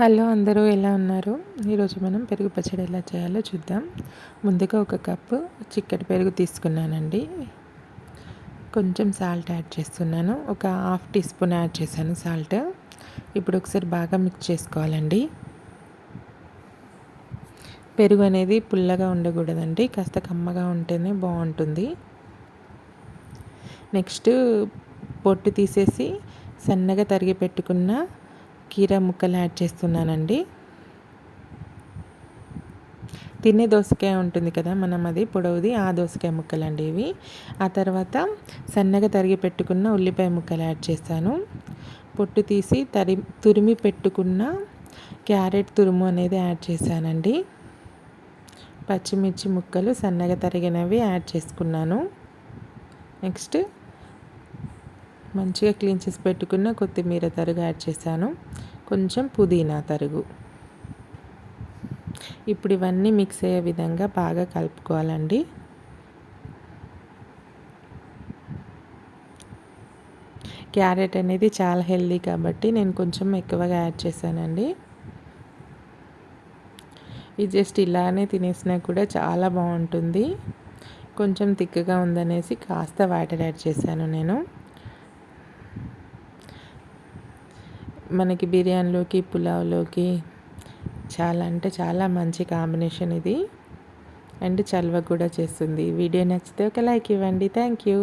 Hello అందరూ ఎలా ఉన్నారు? ఈరోజు మనం పెరుగు పచ్చడి ఎలా చేయాలో చూద్దాం. ముందుగా ఒక కప్పు చిక్కటి పెరుగు తీసుకున్నానండి. కొంచెం సాల్ట్ యాడ్ చేస్తున్నాను. ఒక హాఫ్ టీ స్పూన్ యాడ్ చేశాను సాల్ట్. ఇప్పుడు ఒకసారి బాగా మిక్స్ చేసుకోవాలండి. పెరుగు అనేది పుల్లగా ఉండకూడదండి. కాస్త కమ్మగా ఉంటేనే బాగుంటుంది. నెక్స్ట్ పొట్టు తీసేసి సన్నగా తరిగి పెట్టుకున్న కీరా ముక్కలు యాడ్ చేస్తున్నానండి. తినే దోసకాయ ఉంటుంది కదా మనం అది పొడవుది ఆ దోసకాయ ముక్కలు అండి ఇవి. ఆ తర్వాత సన్నగా తరిగి పెట్టుకున్న ఉల్లిపాయ ముక్కలు యాడ్ చేస్తాను. పొట్టు తీసి తరి తురిమి పెట్టుకున్న క్యారెట్ తురుము అనేది యాడ్ చేశానండి. పచ్చిమిర్చి ముక్కలు సన్నగా తరిగినవి యాడ్ చేసుకున్నాను. నెక్స్ట్ మంచిగా క్లీన్ చేసి పెట్టుకున్న కొత్తిమీర తరుగు యాడ్ చేశాను. కొంచెం పుదీనా తరుగు. ఇప్పుడు ఇవన్నీ మిక్స్ అయ్యే విధంగా బాగా కలుపుకోవాలండి. క్యారెట్ అనేది చాలా హెల్దీ కాబట్టి నేను కొంచెం ఎక్కువగా యాడ్ చేశానండి. ఇది జస్ట్ ఇలానే తినేసినా కూడా చాలా బాగుంటుంది. కొంచెం తిక్కగా ఉందనేసి కాస్త వాటర్ యాడ్ చేశాను నేను. మనకి బిర్యానీలోకి పులావ్లోకి చాలా అంటే చాలా మంచి కాంబినేషన్ ఇది. అండ్ చల్వ కూడా చేస్తుంది. వీడియో నచ్చితే ఒక లైక్ ఇవ్వండి. Thank you